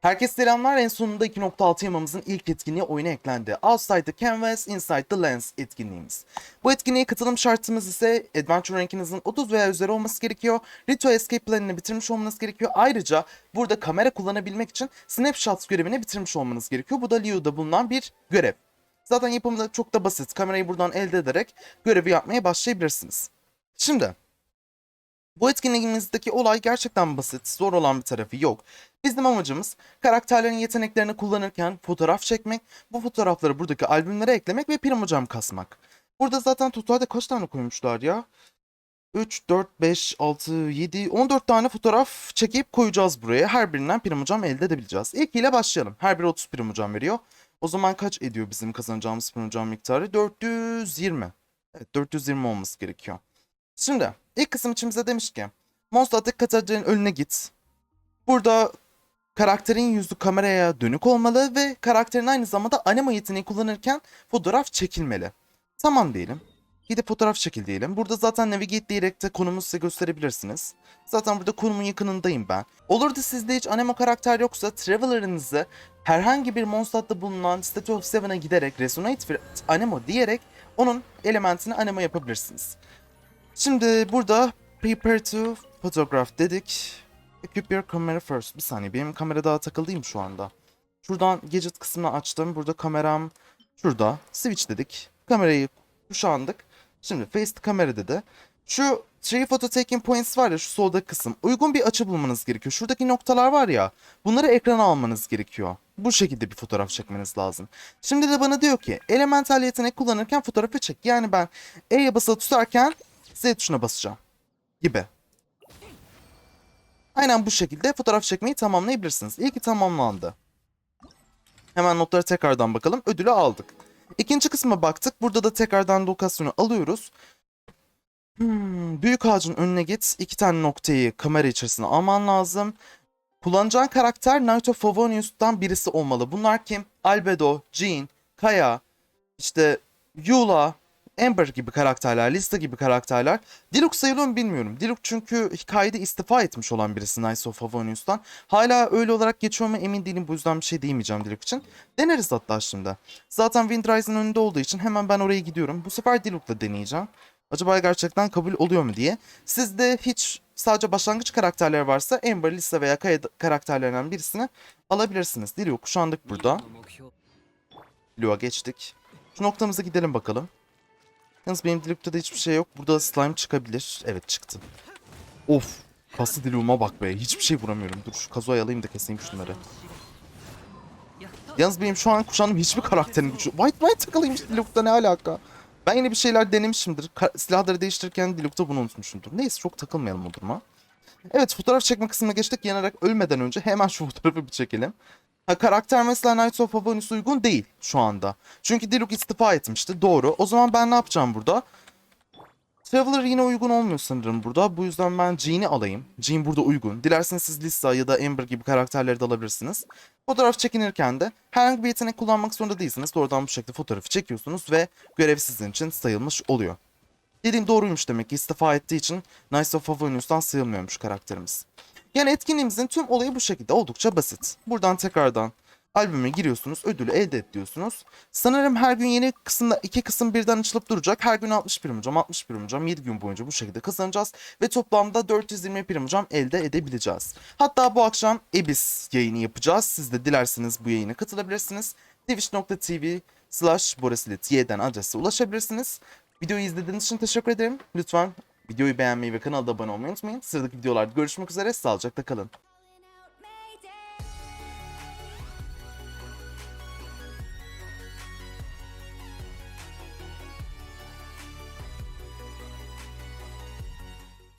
Herkese selamlar. En sonunda 2.6 yamamızın ilk etkinliği oyuna eklendi. Outside the Canvas, Inside the Lens etkinliğimiz. Bu etkinliğe katılım şartımız ise Adventure rankinizin 30 veya üzeri olması gerekiyor. Ritual Escape planını bitirmiş olmanız gerekiyor. Ayrıca burada kamera kullanabilmek için Snapshot görevini bitirmiş olmanız gerekiyor. Bu da Leo'da bulunan bir görev. Zaten yapımı da çok da basit. Kamerayı buradan elde ederek görevi yapmaya başlayabilirsiniz. Şimdi bu etkinliğimizdeki olay gerçekten basit, zor olan bir tarafı yok. Bizim amacımız karakterlerin yeteneklerini kullanırken fotoğraf çekmek, bu fotoğrafları buradaki albümlere eklemek ve primocam kasmak. Burada zaten totalde kaç tane koymuşlar ya? 3, 4, 5, 6, 7, 14 tane fotoğraf çekip koyacağız buraya. Her birinden primocam elde edebileceğiz. İlk ile başlayalım. Her biri 30 primocam veriyor. O zaman kaç ediyor bizim kazanacağımız primocam miktarı? 420. Evet 420 olması gerekiyor. Şimdi ilk kısım için bize demiş ki Monster Attack karakterinin önüne git. Burada karakterin yüzü kameraya dönük olmalı ve karakterin aynı zamanda anima yeteneği kullanırken fotoğraf çekilmeli. Tamam diyelim. Gidip fotoğraf çekil diyelim. Burada zaten navigate diyerek de konumu size gösterebilirsiniz. Zaten burada konumun yakınındayım ben. Olur da sizde hiç anima karakter yoksa Traveler'ınızı herhangi bir Mondstadt'ta bulunan Statue of Seven'a giderek Resonate with Anima diyerek onun elementini anima yapabilirsiniz. Şimdi burada prepare to photograph dedik. Equip your camera first. Bir saniye benim kamera daha takıldıyım şu anda. Şuradan gadget kısmını açtım. Burada kameram şurada. Switch dedik. Kamerayı kuşandık. Şimdi face to camera dedi. Şu three photo taking points var ya şu solda kısım. Uygun bir açı bulmanız gerekiyor. Şuradaki noktalar var ya. Bunları ekrana almanız gerekiyor. Bu şekilde bir fotoğraf çekmeniz lazım. Şimdi de bana diyor ki elemental yetenek kullanırken fotoğrafı çek. Yani ben E'ye basılı tutarken Z tuşuna basacağım. Gibi. Aynen bu şekilde fotoğraf çekmeyi tamamlayabilirsiniz. İlki tamamlandı. Hemen notlara tekrardan bakalım. Ödülü aldık. İkinci kısma baktık. Burada da tekrardan lokasyonu alıyoruz. Hmm, büyük ağacın önüne git. İki tane noktayı kamera içerisine alman lazım. Kullanacağın karakter of Favonius'tan birisi olmalı. Bunlar kim? Albedo, Jean, Kaya, işte Yula, Amber gibi karakterler, Lista gibi karakterler. Diluc sayılıyor mu bilmiyorum. Diluc çünkü hikayede istifa etmiş olan birisi Knights of Favonius'tan. Hala öyle olarak geçiyor mu emin değilim. Bu yüzden bir şey diyemeyeceğim Diluc için. Deneriz hatta şimdi. Zaten Windrise'ın önünde olduğu için hemen ben oraya gidiyorum. Bu sefer Diluc'la deneyeceğim. Acaba gerçekten kabul oluyor mu diye. Sizde hiç sadece başlangıç karakterleri varsa Amber, Lisa veya Kaya karakterlerinden birisini alabilirsiniz. Diluc kuşandık burada. Diluc'a geçtik. Şu noktamıza gidelim bakalım. Yalnız benim Diluc'ta da hiçbir şey yok. Burada slime çıkabilir. Evet çıktı. Of. Kaslı Diluc'uma bak be. Hiçbir şey vuramıyorum. Dur şu kazoyu alayım da keseyim şunları. Yalnız benim şu an kuşandığım hiçbir karakterin gücü. White White takılıymış Diluc'ta ne alaka? Ben yine bir şeyler denemişimdir. Ka- silahları değiştirirken Diluc'ta bunu unutmuşumdur. Neyse çok takılmayalım o duruma. Evet fotoğraf çekme kısmına geçtik. Yanarak ölmeden önce hemen şu fotoğrafı bir çekelim. Ha, karakter mesela Knights of Favonius uygun değil şu anda. Çünkü Diluc istifa etmişti. Doğru. O zaman ben ne yapacağım burada? Traveler yine uygun olmuyor sanırım burada. Bu yüzden ben Jean'i alayım. Jean burada uygun. Dilerseniz siz Lisa ya da Amber gibi karakterleri de alabilirsiniz. Fotoğraf çekinirken de herhangi bir yetenek kullanmak zorunda değilsiniz. Doğrudan bu şekilde fotoğrafı çekiyorsunuz ve görev sizin için sayılmış oluyor. Dediğim doğruymuş demek ki istifa ettiği için Knights of Favonius'tan sayılmıyormuş karakterimiz. Yani etkinliğimizin tüm olayı bu şekilde oldukça basit. Buradan tekrardan albüme giriyorsunuz, ödülü elde et diyorsunuz. Sanırım her gün yeni kısımda iki kısım birden açılıp duracak. Her gün 60 prim hocam, 60 prim hocam 7 gün boyunca bu şekilde kazanacağız. Ve toplamda 420 prim hocam elde edebileceğiz. Hatta bu akşam Ebis yayını yapacağız. Siz de dilerseniz bu yayına katılabilirsiniz. Twitch.tv slash borasilet.y'den adrese ulaşabilirsiniz. Videoyu izlediğiniz için teşekkür ederim. Lütfen videoyu beğenmeyi ve kanala abone olmayı unutmayın. Sıradaki videolarda görüşmek üzere. Sağlıcakla kalın.